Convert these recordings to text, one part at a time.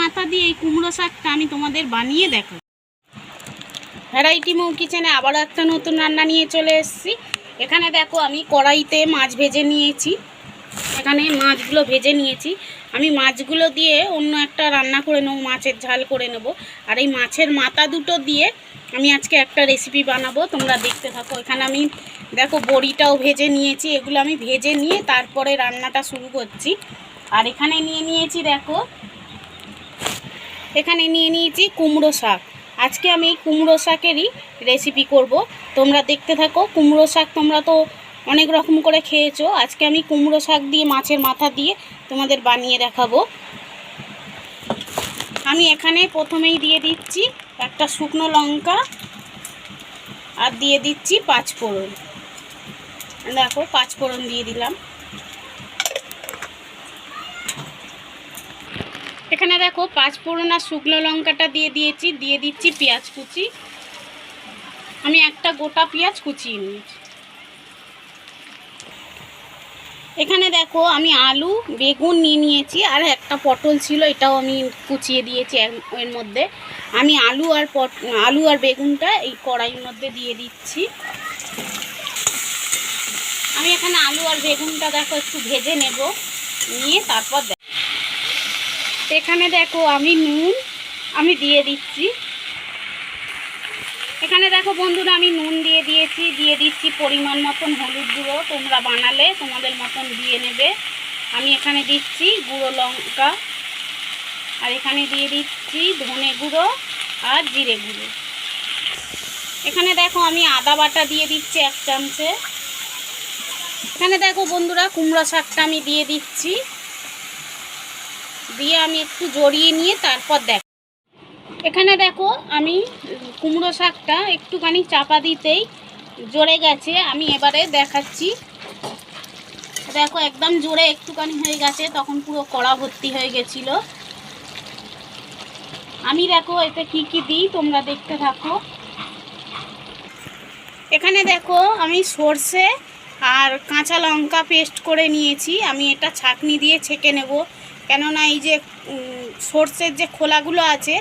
মাথা দিয়ে এই কুমড়ো শাকটা আমি তোমাদের বানিয়ে দেখো ভ্যারাইটি মৌ কিচেনে আবারও একটা নতুন রান্না নিয়ে চলে এসেছি। এখানে দেখো আমি কড়াইতে মাছ ভেজে নিয়েছি। এখানে মাছগুলো ভেজে নিয়েছি। আমি মাছগুলো দিয়ে অন্য একটা রান্না করে নেব, মাছের ঝাল করে নেব। আর এই মাছের মাথা দুটো দিয়ে আমি আজকে একটা রেসিপি বানাবো। তোমরা দেখতে থাকো। এখানে আমি দেখো বড়িটাও ভেজে নিয়েছি। এগুলো আমি ভেজে নিয়ে তারপরে রান্নাটা শুরু করছি। আর এখানে নিয়ে নিয়েছি দেখো এখানে নিয়ে নিয়েছি কুমড়ো শাক। আজকে আমি কুমড়ো শাকেরই রেসিপি করব। তোমরা দেখতে থাকো, কুমড়ো শাক তোমরা তো অনেক রকম করে খেয়েছো। আজকে আমি কুমড়ো শাক দিয়ে মাছের মাথা দিয়ে তোমাদের বানিয়ে দেখাবো। আমি এখানে প্রথমেই দিয়ে দিচ্ছি একটা শুকনো লঙ্কা আর দিয়ে দিচ্ছি পাঁচ ফোড়ন দেখো পাঁচ ফোড়ন দিয়ে দিলাম। এখানে দেখো পাঁচ শুকনো লঙ্কাটা দিয়ে দিয়েছি, দিয়ে দিচ্ছি পেঁয়াজ কুচি। আমি একটা গোটা পেঁয়াজ কুচিয়ে নিয়েছি। এখানে দেখো আমি আলু, বেগুন নিয়ে নিয়েছি, আর একটা পটল ছিল, এটাও আমি কুচিয়ে দিয়েছি এর- মধ্যে। আমি আলু আর পট, আলু আর বেগুনটা এই কড়াইয়ের মধ্যে দিয়ে দিচ্ছি। আমি এখানে আলু আর বেগুনটা দেখো একটু ভেজে নেব, নিয়ে তারপর এখানে দেখো আমি নুন, আমি দিয়ে দিচ্ছি। এখানে দেখো বন্ধুরা, আমি নুন দিয়ে দিয়েছি, দিয়ে দিচ্ছি পরিমাণ মতন হলুদ গুঁড়ো। তোমরা বানালে তোমাদের মতন দিয়ে নেবে। আমি এখানে দিচ্ছি গুঁড়ো লঙ্কা, আর এখানে দিয়ে দিচ্ছি ধনে গুঁড়ো আর জিরে গুঁড়ো। এখানে দেখো আমি আদা বাটা দিয়ে দিচ্ছি এক চামচে। এখানে দেখো বন্ধুরা, কুমড়ো শাকটা আমি দিয়ে দিচ্ছি। দিয়ে আমি একটু জড়িয়ে নিয়ে তারপর দেখ এখানে দেখো, আমি কুমড়ো শাকটা একটুখানি চাপা দিতেই জড়ে গেছে, আমি এবারে দেখাচ্ছি। দেখো, একদম জোরে একটুখানি হয়ে গেছে, তখন পুরো কড়া ভর্তি হয়ে গেছিল। আমি দেখো, এতে কি কি দিই, তোমরা দেখতে থাকো। এখানে দেখো, আমি সর্ষে আর কাঁচা লঙ্কা পেস্ট করে নিয়েছি, আমি এটা ছাঁকনি দিয়ে ছেঁকে নেব। কেননা এই যে সর্ষের যে খোলাগুলো আছে,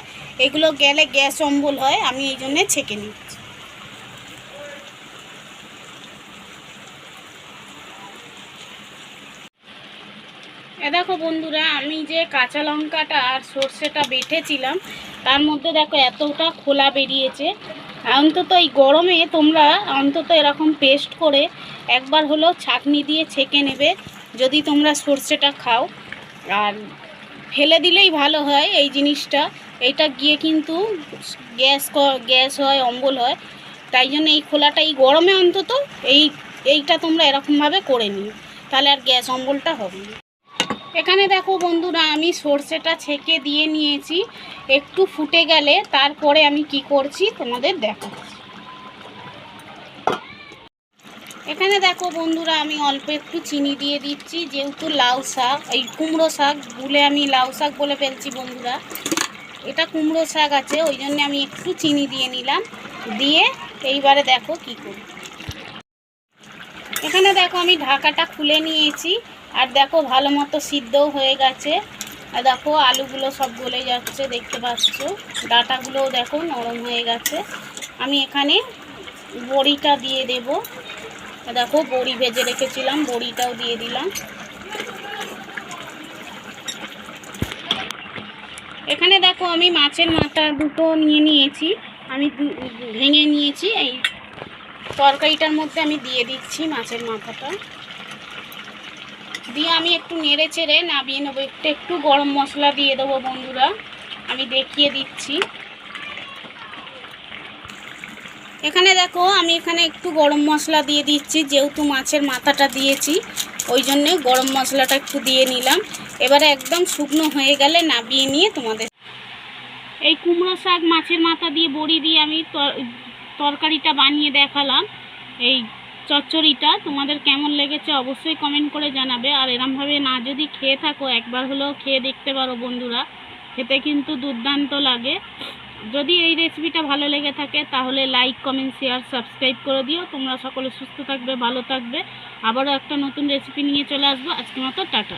এগুলো গেলে গ্যাস অম্বল হয়, আমি এই জন্যে ছেঁকে নিচ্ছি। দেখো বন্ধুরা, আমি যে কাঁচা লঙ্কাটা আর সর্ষেটা বেটেছিলাম, তার মধ্যে দেখো এতটা খোলা বেরিয়েছে। অন্তত এই গরমে তোমরা অন্তত এরকম পেস্ট করে একবার হলো ছাঁকনি দিয়ে ছেঁকে নেবে, যদি তোমরা সর্ষেটা খাও। আর ফেলে দিলেই ভালো হয় এই জিনিসটা। এইটা গিয়ে কিন্তু গ্যাস গ্যাস হয়, অম্বল হয়। তাই জন্য এই খোলাটা এই গরমে অন্তত এই, এইটা তোমরা এরকমভাবে করে নিও। তাহলে আর গ্যাস অম্বলটা হবে এখানে দেখো বন্ধুরা, আমি সর্ষেটা ছেঁকে দিয়ে নিয়েছি। একটু ফুটে গেলে তারপরে আমি কি করছি তোমাদের দেখাচ্ছি। এখানে দেখো বন্ধুরা, আমি অল্প একটু চিনি দিয়ে দিচ্ছি। যেহেতু লাউ শাক, এই কুমড়ো শাক, ভুলে আমি লাউ শাক বলে ফেলছি বন্ধুরা। এটা কুমড়ো শাক আছে, ওই জন্য আমি একটু চিনি দিয়ে নিলাম। দিয়ে এইবারে দেখো কি করি। এখানে দেখো আমি ঢাকাটা খুলে নিয়েছি, আর দেখো ভালো মতো সিদ্ধও হয়ে গেছে। আর দেখো আলুগুলো সব গলে যাচ্ছে, দেখতে পাচ্ছ? ডাটাগুলোও দেখো নরম হয়ে গেছে। আমি এখানে বড়িটা দিয়ে দেব। দেখো বড়ি ভেজে রেখেছিলাম, বড়িটাও দিয়ে দিলাম। এখানে দেখো আমি মাছের মাথা দুটো নিয়ে নিয়েছি, আমি ভেঙে নিয়েছি, এই তরকারিটার মধ্যে আমি দিয়ে দিচ্ছি মাছের মাথাটা। দিয়ে আমি একটু নেড়ে চেড়ে নামিয়ে নেব, একটু একটু গরম মশলা দিয়ে দেবো বন্ধুরা, আমি দেখিয়ে দিচ্ছি। এখানে দেখো, আমি এখানে একটু গরম মশলা দিয়ে দিচ্ছি, যেহেতু মাছের মাথাটা দিয়েছি, ওই জন্যে গরম মশলাটা একটু দিয়ে নিলাম। এবারে একদম শুকনো হয়ে গেলে নামিয়ে নিয়ে তোমাদের এই কুমড়ো শাক মাছের মাথা দিয়ে বড়ি দিয়ে আমি তর- তরকারিটা বানিয়ে দেখালাম। এই চচ্চড়িটা তোমাদের কেমন লেগেছে অবশ্যই কমেন্ট করে জানাবে। আর এরমভাবে না যদি খেয়ে থাকো, একবার হলেও খেয়ে দেখতে পারো বন্ধুরা। খেতে কিন্তু দুর্দান্ত লাগে। যদি এই রেসিপিটা ভালো লেগে থাকে, তাহলে লাইক কমেন্ট শেয়ার সাবস্ক্রাইব করে দিও। তোমরা সকলে সুস্থ থাকবে, ভালো থাকবে। আবারও একটা নতুন রেসিপি নিয়ে চলে আসব। আজকে মতো টাটা।